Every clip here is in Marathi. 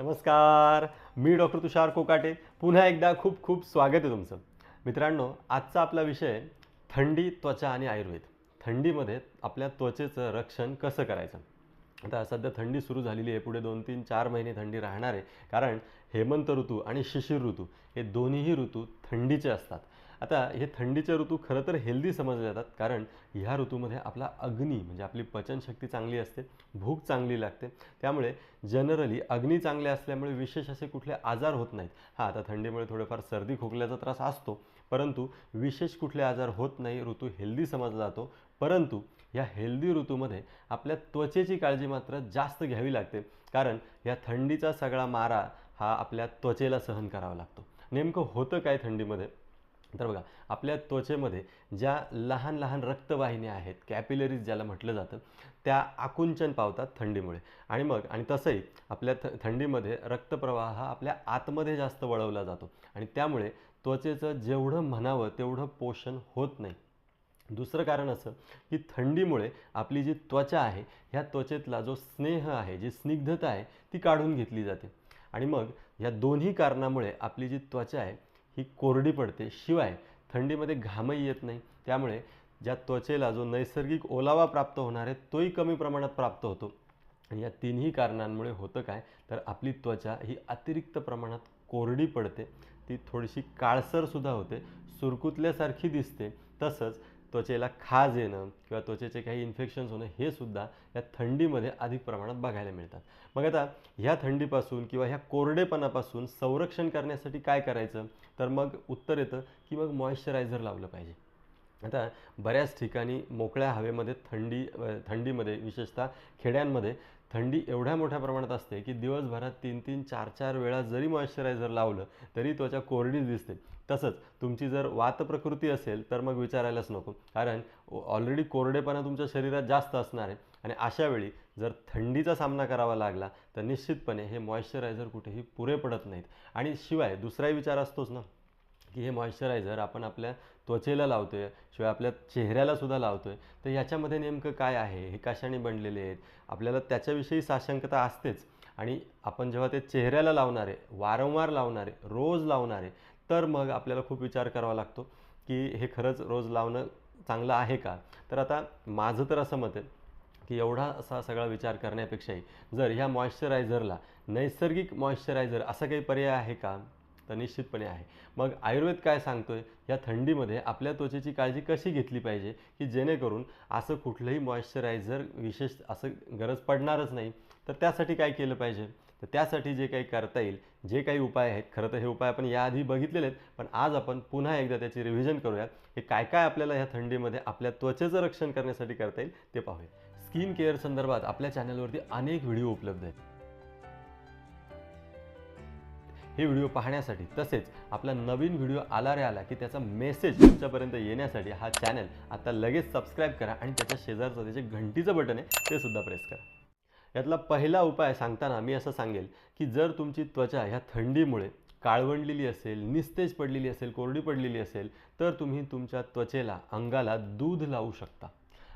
नमस्कार मी डॉक्टर तुषार कोकाटे. पुन्हा एकदा खूप खूप स्वागत आहे तुमचं. मित्रांनो आजचा आपला विषय थंडी त्वचा आणि आयुर्वेद. थंडीमध्ये आपल्या त्वचेचं रक्षण कसं करायचं? आता सध्या थंडी सुरू झालेली आहे. पुढे दोन तीन चार महिने थंडी राहणार आहे. कारण हेमंत ऋतू आणि शिशिर ऋतू हे दोन्हीही ऋतू थंडीचे असतात. आता हे थंडीचे ऋतू खरं तर हेल्दी समजले जातात. कारण ह्या ऋतूमध्ये आपला अग्नी म्हणजे आपली पचनशक्ती चांगली असते भूक चांगली लागते. त्यामुळे जनरली अग्नी चांगले असल्यामुळे विशेष असे कुठले आजार होत नाहीत. हा आता थंडीमुळे थोडेफार सर्दी खोकल्याचा त्रास असतो. परंतु विशेष कुठले आजार होत नाही ऋतू हेल्दी समजला जातो. परंतु या हेल्दी ऋतूमध्ये आपल्या त्वचेची काळजी मात्र जास्त घ्यावी लागते. कारण या थंडीचा सगळा मारा हा आपल्या त्वचेला सहन करावा लागतो. नेमकं होतं काय थंडीमध्ये? तर बघा आपल्या त्वचेमध्ये ज्या लहान लहान रक्तवाहिन्या आहेत कॅपिलरीज ज्याला म्हटलं जातं त्या आकुंचन पावतात थंडीमुळे. आणि मग आणि तसंही आपल्या थ थंडीमध्ये रक्तप्रवाह हा आपल्या आतमध्ये जास्त वळवला जातो. आणि त्यामुळे त्वचेचं जेवढं म्हणावं तेवढं पोषण होत नाही. दुसरं कारण असं की थंडीमुळे आपली जी त्वचा आहे ह्या त्वचेतला जो स्नेह आहे जी स्निग्धता आहे ती काढून घेतली जाते. आणि मग या दोन्ही कारणामुळे आपली जी त्वचा आहे ही कोरडी पडते. शिवाय थंडीमध्ये घामही येत नाही. त्यामुळे ज्या त्वचेला जो नैसर्गिक ओलावा प्राप्त होणार आहे तोही कमी प्रमाणात प्राप्त होतो. आणि या तिन्ही कारणांमुळे होतं काय? तर आपली त्वचा ही अतिरिक्त प्रमाणात कोरडी पडते. ती थोडीशी काळसरसुद्धा होते. सुरकुतल्यासारखी दिसते. तसंच त्वचेला खाज येणं किंवा त्वचेचे काही इन्फेक्शन्स होणं हे सुद्धा या थंडीमध्ये अधिक प्रमाणात बघायला मिळतात. मग आता ह्या थंडीपासून किंवा ह्या कोरडेपणापासून संरक्षण करण्यासाठी काय करायचं? तर मग उत्तर येतं की मग मॉइश्चरायझर लावलं पाहिजे. आता बऱ्याच ठिकाणी मोकळ्या हवेमध्ये थंडी थंडीमध्ये विशेषतः खेड्यांमध्ये थंडी एवढ्या मोठ्या प्रमाणात असते की दिवसभरात तीन तीन चार चार वेळा जरी मॉइश्चरायझर लावलं तरी त्वचा कोरडीच दिसते. तसंच तुमची जर वात प्रकृती असेल तर मग विचारायलाच नको. कारण ऑलरेडी कोरडेपणा तुमच्या शरीरात जास्त असणार आहे. आणि अशा वेळी जर थंडीचा सामना करावा लागला तर निश्चितपणे हे मॉइश्चरायझर कुठेही पुरे पडत नाहीत. आणि शिवाय दुसराही विचार असतोच ना? की हे मॉइश्चरायझर आपण आपल्या त्वचेला लावतो आहे शिवाय आपल्या चेहऱ्याला सुद्धा आहे तर याच्यामध्ये नेमकं काय आहे? हे कशाने बनलेले आहेत? आपल्याला त्याच्याविषयी साशंकता असतेच. आणि आपण जेव्हा ते चेहऱ्याला लावणारे वारंवार लावणारे रोज लावणारे तर मग आपल्याला खूप विचार करावा लागतो की हे खरंच रोज लावणं चांगलं आहे का? तर आता माझं तर असं मत आहे की एवढा असा सगळा विचार करण्यापेक्षाही जर ह्या मॉइश्चरायझरला नैसर्गिक मॉइश्चरायझर असा काही पर्याय आहे का? तर निश्चितपणे आहे. मग आयुर्वेद काय सांगतो आहे या थंडीमध्ये आपल्या त्वचेची काळजी कशी घेतली पाहिजे? की जेणेकरून असं कुठलंही मॉइश्चरायझर विशेष असं गरज पडणारच नाही. तर त्यासाठी काय केलं पाहिजे? तर त्यासाठी जे काही करता येईल जे काही उपाय आहेत खरं तर हे उपाय आपण याआधी बघितलेले आहेत पण आज आपण पुन्हा एकदा त्याची रिव्हिजन करूयात. हे काय काय आपल्याला ह्या थंडीमध्ये आपल्या त्वचेचं रक्षण करण्यासाठी करता येईल ते पाहूया. स्किन केअर संदर्भात आपल्या चॅनलवरती अनेक व्हिडिओ उपलब्ध आहेत. हे व्हिडिओ पाहण्यासाठी तसेच आपला नवीन व्हिडिओ आला रे आला की त्याचा मेसेज तुमच्यापर्यंत येण्यासाठी हा चॅनल आता लगेच सबस्क्राईब करा आणि त्याच्या शेजारचं त्याचे घंटीचं बटन आहे ते सुद्धा प्रेस करा. यातला पहिला उपाय सांगताना मी असं सांगेल की जर तुमची त्वचा ह्या थंडीमुळे काळवंडलेली असेल निस्तेज पडलेली असेल कोरडी पडलेली असेल तर तुम्ही तुमच्या त्वचेला अंगाला दूध लावू शकता.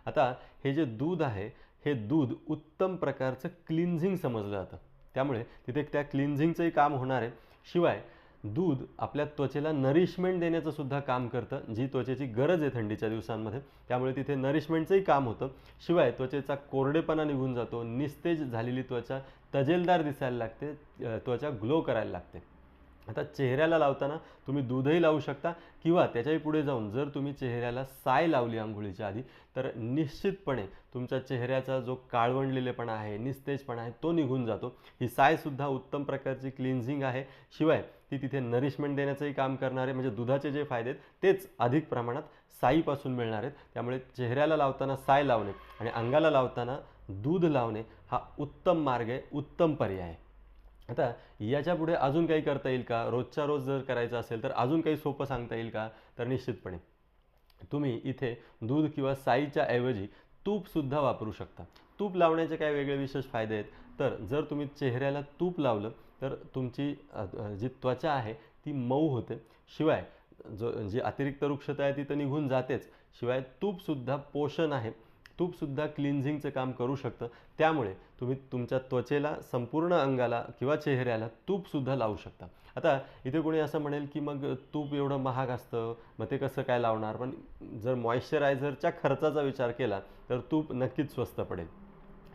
आता हे जे दूध आहे हे दूध उत्तम प्रकारचं क्लिन्झिंग समजलं जातं. त्यामुळे तिथे त्या क्लिन्झिंगचंही काम होणार आहे. शिवाय दूध आपल्या त्वचेला नरिशमेंट देण्याचं सुद्धा काम करतं जी त्वचेची गरज आहे थंडीच्या दिवसांमध्ये. त्यामुळे तिथे नरिशमेंटचंही काम होतं. शिवाय त्वचेचा कोरडेपणा निघून जातो निस्तेज झालेली त्वचा तजेलदार दिसायला लागते त्वचा ग्लो करायला लागते. आता चेहऱ्याला लावताना तुम्ही दूधही लावू शकता किंवा त्याच्याही पुढे जाऊन जर तुम्ही चेहऱ्याला साय लावली आंघोळीच्या आधी तर निश्चितपणे तुमच्या चेहऱ्याचा जो काळवंडलेलेपणा आहे निस्तेजपणा आहे तो निघून जातो. ही सायसुद्धा उत्तम प्रकारची क्लिन्झिंग आहे. शिवाय ती तिथे नरिशमेंट देण्याचंही काम करणारे म्हणजे दुधाचे जे फायदे आहेत तेच अधिक प्रमाणात साईपासून मिळणार आहेत. त्यामुळे चेहऱ्याला लावताना साय लावणे आणि अंगाला लावताना दूध लावणे हा उत्तम मार्ग आहे उत्तम पर्याय आहे. आता याच्यापुढे अजून काही करता येईल का? रोजच्या रोज जर करायचं असेल तर अजून काही सोपं सांगता येईल का? तर निश्चितपणे. तुम्ही इथे दूध किंवा साईच्या ऐवजी तूपसुद्धा वापरू शकता. तूप लावण्याचे काय वेगळे विशेष फायदे आहेत? तर जर तुम्ही चेहऱ्याला तूप लावलं तर तुमची जी त्वचा आहे ती मऊ होते. शिवाय जो जी अतिरिक्त वृक्षता आहे ती तर निघून जातेच. शिवाय तूपसुद्धा पोषण आहे. तूपसुद्धा क्लिन्झिंगचं काम करू शकतं. त्यामुळे तुम्ही तुमच्या त्वचेला संपूर्ण अंगाला किंवा चेहऱ्याला तूपसुद्धा लावू शकता. आता इथे कोणी असं म्हणेल की मग तूप एवढं महाग असतं मग ते कसं काय लावणार? पण जर मॉइश्चरायझरच्या खर्चाचा विचार केला तर तूप नक्कीच स्वस्त पडेल.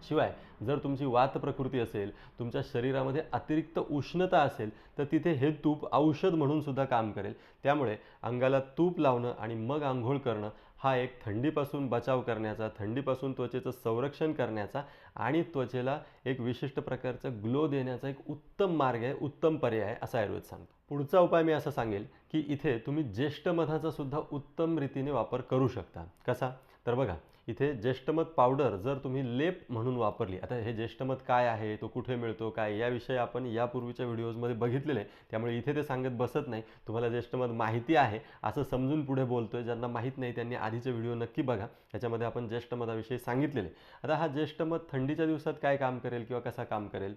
शिवाय जर तुमची वात प्रकृती असेल तुमच्या शरीरामध्ये अतिरिक्त उष्णता असेल तर तिथे हे तूप औषध म्हणून सुद्धा काम करेल. त्यामुळे अंगाला तूप लावणं आणि मग आंघोळ करणं हा एक थंडीपासून बचाव करण्याचा थंडीपासून त्वचेचं संरक्षण करण्याचा आणि त्वचेला एक विशिष्ट प्रकारचा ग्लो देण्याचा एक उत्तम मार्ग आहे उत्तम पर्याय आहे असा आयुर्वेद सांगतो. पुढचा उपाय मी असा सांगेल की इथे तुम्ही ज्येष्ठ मधाचा सुद्धा उत्तम रीतीने वापर करू शकता. कसा? तर बघा इथे ज्येष्ठमध पावडर जर तुम्ही लेप म्हणून वापरली आता हे ज्येष्ठमध काय आहे तो कुठे मिळतो काय याविषयी आपण यापूर्वीच्या व्हिडिओजमध्ये बघितलेले आहे. त्यामुळे इथे ते सांगत बसत नाही. तुम्हाला ज्येष्ठमध माहिती आहे असं समजून पुढे बोलतोय. ज्यांना माहीत नाही त्यांनी आधीचे व्हिडिओ नक्की बघा. त्याच्यामध्ये आपण ज्येष्ठमधाविषयी सांगितलेले आता हा ज्येष्ठमध थंडीच्या दिवसात काय काम करेल किंवा कसा काम करेल?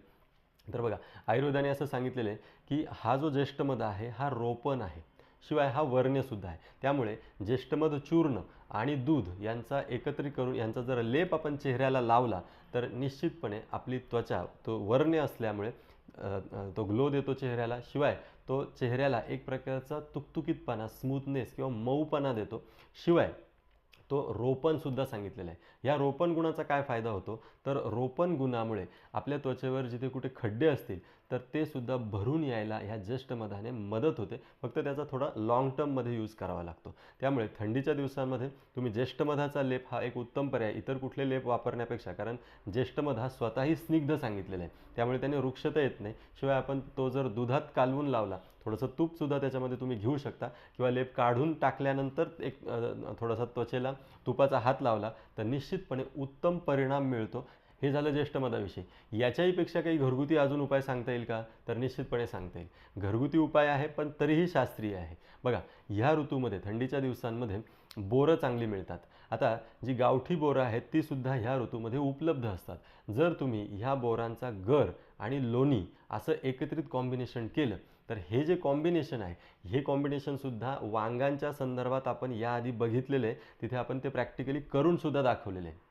तर बघा आयुर्वेदाने असं सांगितलेलं आहे की हा जो ज्येष्ठमध आहे हा रोपण आहे. शिवाय हा वर्ण्यसुद्धा आहे. त्यामुळे ज्येष्ठमध चूर्ण आणि दूध यांचा एकत्रित करून यांचा जर लेप आपण चेहऱ्याला लावला तर निश्चितपणे आपली त्वचा तो वर्ण्य असल्यामुळे तो ग्लो देतो चेहऱ्याला. शिवाय तो चेहऱ्याला एक प्रकारचा तुकतुकीतपणा स्मूथनेस किंवा मऊपणा देतो. शिवाय तो रोपणसुद्धा सांगितलेला आहे. या रोपण गुणाचा काय फायदा होतो? तर रोपण गुणामुळे आपल्या त्वचेवर जिथे कुठे खड्डे असतील तर ते सुद्धा भरून यायला ह्या ज्येष्ठ मधाने मदत होते. फक्त त्याचा थोडा लाँग टर्ममध्ये यूज करावा लागतो. त्यामुळे थंडीच्या दिवसांमध्ये तुम्ही ज्येष्ठमधाचा लेप हा एक उत्तम पर्याय इतर कुठले लेप वापरण्यापेक्षा कारण ज्येष्ठमध हा स्वतःही स्निग्ध सांगितलेला आहे. त्यामुळे त्याने वृक्षता येत नाही. शिवाय आपण तो जर दुधात कालवून लावला थोडंसं तूपसुद्धा त्याच्यामध्ये तुम्ही घेऊ शकता. किंवा लेप काढून टाकल्यानंतर एक थोडासा त्वचेला तुपाचा हात लावला तर निश्चितपणे उत्तम परिणाम मिळतो. हे झालं ज्येष्ठ मधाविषयी काही घरगुती अजून उपाय सांगता येईल का? तर निश्चितपणे सांगता येईल. घरगुती उपाय आहे पण तरीही शास्त्रीय आहे. बघा ह्या ऋतूमध्ये थंडीच्या दिवसांमध्ये बोरं चांगली मिळतात. आता जी गावठी बोरं आहेत ती सुद्धा ह्या ऋतूमध्ये उपलब्ध असतात. जर तुम्ही ह्या बोरांचा गर आणि लोणी असं एकत्रित कॉम्बिनेशन केलं तर हे जे कॉम्बिनेशन आहे हे कॉम्बिनेशनसुद्धा वांगांच्या संदर्भात आपण याआधी बघितलेलं आहे तिथे आपण ते प्रॅक्टिकली करूनसुद्धा दाखवलेलं. दाखवलेले आहे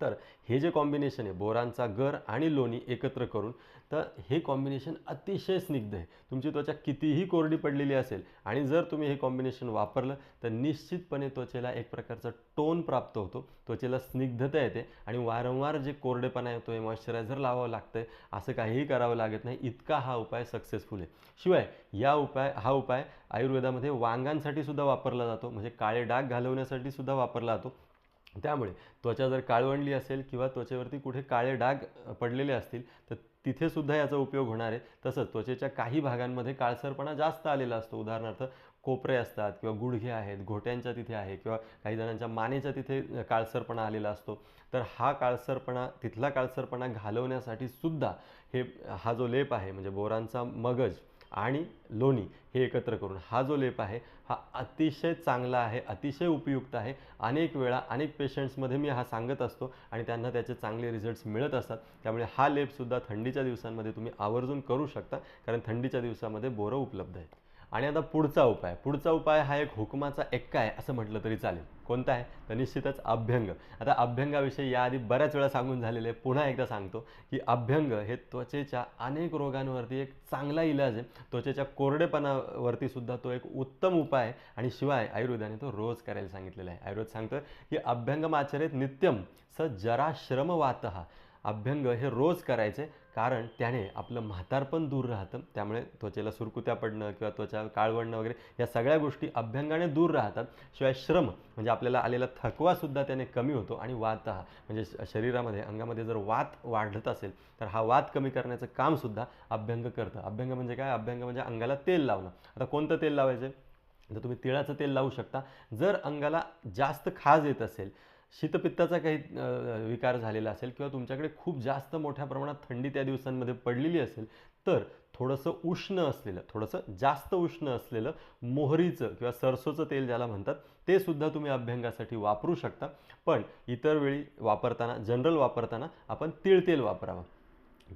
तर हे जे कॉम्बिनेशन आहे बोरांचा गर आणि लोणी एकत्र करून तर हे कॉम्बिनेशन अतिशय स्निग्ध आहे. तुमची त्वचा कितीही कोरडी पडलेली असेल आणि जर तुम्ही हे कॉम्बिनेशन वापरलं तर निश्चितपणे त्वचेला एक प्रकारचा टोन प्राप्त होतो. त्वचेला स्निग्धता येते आणि वारंवार जे कोरडेपणा येतो हे मॉइश्चरायझर लावावं लागतं आहे असं काहीही करावं लागत नाही. इतका हा उपाय सक्सेसफुल आहे. शिवाय या उपाय हा उपाय आयुर्वेदामध्ये वांगांसाठी सुद्धा वापरला जातो. म्हणजे काळे डाग घालवण्यासाठी सुद्धा वापरला जातो. त्यामुळे त्वचा जर काळवंडली असेल किंवा त्वचेवरती कुठे काळे डाग पडलेले असतील तर तिथेसुद्धा याचा उपयोग होणार आहे. तसंच त्वचेच्या काही भागांमध्ये काळसरपणा जास्त आलेला असतो. उदाहरणार्थ कोपरे असतात किंवा गुडघे आहेत घोट्यांच्या तिथे आहे किंवा काही जणांच्या मानेच्या तिथे काळसरपणा आलेला असतो. तर हा काळसरपणा तिथला काळसरपणा घालवण्यासाठी सुद्धा हे हा जो लेप आहे म्हणजे बोरांचा मगज आणि लोणी हे एकत्र करून. हा जो लेप आहे हा अतिशय चांगला आहे अतिशय उपयुक्त आहे. अनेक वेळा अनेक पेशंट्समध्ये मी हा सांगत असतो आणि त्यांना त्याचे चांगले रिझल्ट्स मिळत असतात. त्यामुळे हा लेपसुद्धा थंडीच्या दिवसांमध्ये तुम्ही आवर्जून करू शकता कारण थंडीच्या दिवसामध्ये बोरं उपलब्ध आहेत. आणि आता पुढचा उपाय पुढचा उपाय हा एक हुकमाचा एक्का आहे असं म्हटलं तरी चालेल. कोणता आहे? तर निश्चितच अभ्यंग. आता अभ्यंगाविषयी याआधी बऱ्याच वेळा सांगून झालेले आहे. पुन्हा एकदा सांगतो की अभ्यंग हे त्वचेच्या अनेक रोगांवरती एक चांगला इलाज आहे. त्वचेच्या कोरडेपणावरती सुद्धा तो एक उत्तम उपाय आहे. आणि शिवाय आयुर्वेदाने तो रोज करायला सांगितलेला आहे. आयुर्वेद सांगतो की अभ्यंगम आचरेत नित्यम स जरा श्रम हा अभ्यंग हे रोज करायचे कारण त्याने आपलं म्हातारपण दूर राहतं. त्यामुळे त्वचेला सुरकुत्या पडणं किंवा त्वचा काळवडणं वगैरे या सगळ्या गोष्टी अभ्यंगाने दूर राहतात. शिवाय श्रम म्हणजे आपल्याला आलेला थकवासुद्धा त्याने कमी होतो आणि वात हा म्हणजे शरीरामध्ये अंगामध्ये जर वात वाढत असेल तर हा वात कमी करण्याचं कामसुद्धा अभ्यंग करतं. अभ्यंग म्हणजे काय? अभ्यंग म्हणजे अंगाला तेल लावणं. आता कोणतं तेल लावायचं? तर तुम्ही तिळाचं तेल लावू शकता. जर अंगाला जास्त खाज येत असेल शीतपित्ताचा काही विकार झालेला असेल किंवा तुमच्याकडे खूप जास्त मोठ्या प्रमाणात थंडी त्या दिवसांमध्ये पडलेली असेल तर थोडंसं उष्ण असलेलं थोडंसं जास्त उष्ण असलेलं मोहरीचं किंवा सरसोचं तेल ज्याला म्हणतात ते सुद्धा तुम्ही अभ्यंगासाठी वापरू शकता. पण इतर वेळी वापरताना जनरल वापरताना आपण तिळतेल वापरावं.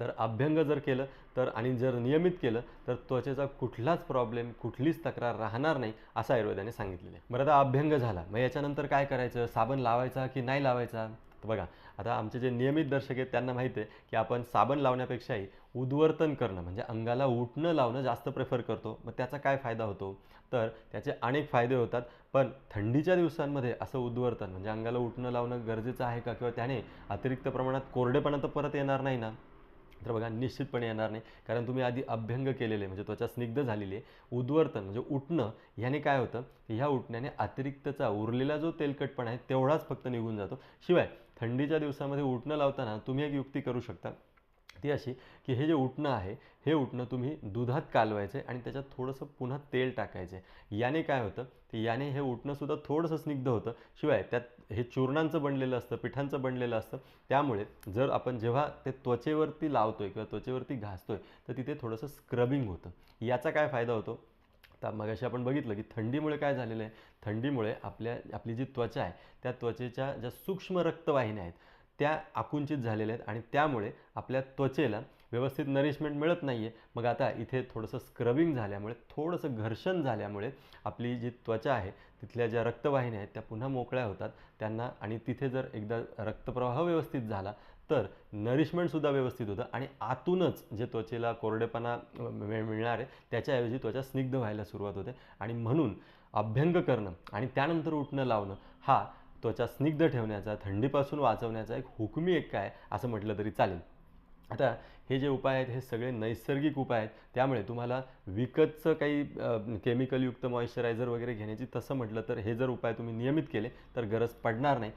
तर अभ्यंग जर केलं तर आणि जर नियमित केलं तर त्वचेचा कुठलाच प्रॉब्लेम कुठलीच तक्रार राहणार नाही असं आयुर्वेदाने सांगितलेलं आहे. बरं आता अभ्यंग झाला. मग याच्यानंतर काय करायचं? साबण लावायचा की नाही लावायचा? तर बघा आता आमचे जे नियमित दर्शक आहेत त्यांना माहिती आहे की आपण साबण लावण्यापेक्षाही उद्वर्तन करणं म्हणजे अंगाला उठणं लावणं जास्त प्रेफर करतो. मग त्याचा काय फायदा होतो? तर त्याचे अनेक फायदे होतात. पण थंडीच्या दिवसांमध्ये असं उद्वर्तन म्हणजे अंगाला उठणं लावणं गरजेचं आहे का? किंवा त्याने अतिरिक्त प्रमाणात कोरडेपणा तर परत येणार नाही ना? तर बघा निश्चितपणे येणार नाही. कारण तुम्ही आधी अभ्यंग केलेले म्हणजे त्वचा स्निग्ध झालेली आहे. उद्वर्तन म्हणजे उठणं ह्याने काय होतं? ह्या उठण्याने अतिरिक्तचा उरलेला जो तेलकटपणा आहे तेवढाच फक्त निघून जातो. शिवाय थंडीच्या दिवसामध्ये उठणं लावताना तुम्ही एक युक्ती करू शकता. ती अशी की हे जे उठणं आहे हे उठणं तुम्ही दुधात कालवायचे आणि त्याच्यात थोडंसं पुन्हा तेल टाकायचे याने काय होतं? याने हे उठणंसुद्धा थोडंसं स्निग्ध होतं. शिवाय त्यात हे चूर्णांचं बनलेलं असतं पिठांचं बनलेलं असतं. त्यामुळे जर आपण जेव्हा ते त्वचेवरती लावतो आहे किंवा त्वचेवरती घासतो आहे तर तिथे थोडंसं स्क्रबिंग होतं. याचा काय फायदा होतो? तर मगाशी आपण बघितलं की थंडीमुळे काय झालेलं आहे? थंडीमुळे आपल्या आपली जी त्वचा आहे त्या त्वचेच्या ज्या सूक्ष्म रक्तवाहिन्या आहेत त्या आकुंचित झालेल्या आहेत आणि त्यामुळे आपल्या त्वचेला व्यवस्थित नरिशमेंट मिळत नाही आहे मग आता इथे थोडंसं स्क्रबिंग झाल्यामुळे थोडंसं घर्षण झाल्यामुळे आपली जी त्वचा आहे तिथल्या ज्या रक्तवाहिन्या आहेत त्या पुन्हा मोकळ्या होतात. त्यांना आणि तिथे जर एकदा रक्तप्रवाह व्यवस्थित झाला तर नरिशमेंटसुद्धा व्यवस्थित होतं आणि आतूनच जे त्वचेला कोरडेपणा मिळणार आहे त्याच्याऐवजी त्वचा स्निग्ध व्हायला सुरुवात होते. आणि म्हणून अभ्यंग करणं आणि त्यानंतर उठणं लावणं हा त्वचा स्निग्ध ठेवण्याचा थंडीपासून वाचवण्याचा एक हुकमी एक काय असं म्हटलं तरी चालेल. आता हे जे उपाय आहेत हे सगळे नैसर्गिक उपाय आहेत. त्यामुळे तुम्हाला विकतचं काही केमिकलयुक्त मॉइश्चरायझर वगैरे घेण्याची तसं म्हटलं तर हे जर उपाय तुम्ही नियमित केले तर गरज पडणार नाही.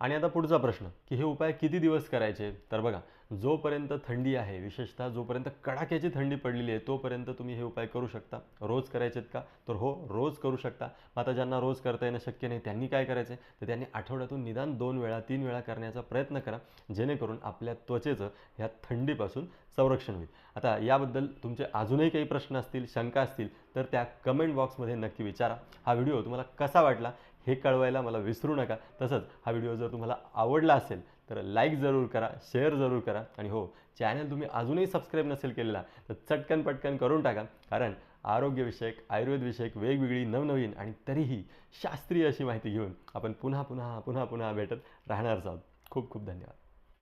आणि आता पुढचा प्रश्न की हे उपाय किती दिवस करायचे? तर बघा जोपर्यंत थंडी आहे विशेषतः जोपर्यंत कडाक्याची थंडी पडलेली आहे तोपर्यंत तुम्ही हे उपाय करू शकता. रोज करायचेत का? तर हो रोज करू शकता. मग आता ज्यांना रोज करता येणं शक्य नाही त्यांनी काय करायचं तर त्यांनी आठवड्यातून निदान दोन वेळा तीन वेळा करण्याचा प्रयत्न करा जेणेकरून आपल्या त्वचेचं ह्या थंडीपासून संरक्षण होईल. आता याबद्दल तुमचे अजूनही काही प्रश्न असतील शंका असतील तर त्या कमेंट बॉक्समध्ये नक्की विचारा. हा व्हिडिओ तुम्हाला कसा वाटला हे कळवायला मला विसरू नका. तसंच हा व्हिडिओ जर तुम्हाला आवडला असेल तर लाईक जरूर करा शेअर जरूर करा. आणि हो चॅनल तुम्ही अजूनही सबस्क्राईब नसेल केलेला तर चटकन पटकन करून टाका. कारण आरोग्यविषयक आयुर्वेदविषयक वेगवेगळी नवनवीन आणि तरीही शास्त्रीय अशी माहिती घेऊन आपण पुन्हा पुन्हा पुन्हा पुन्हा भेटत राहणारच आहोत. खूप खूप धन्यवाद.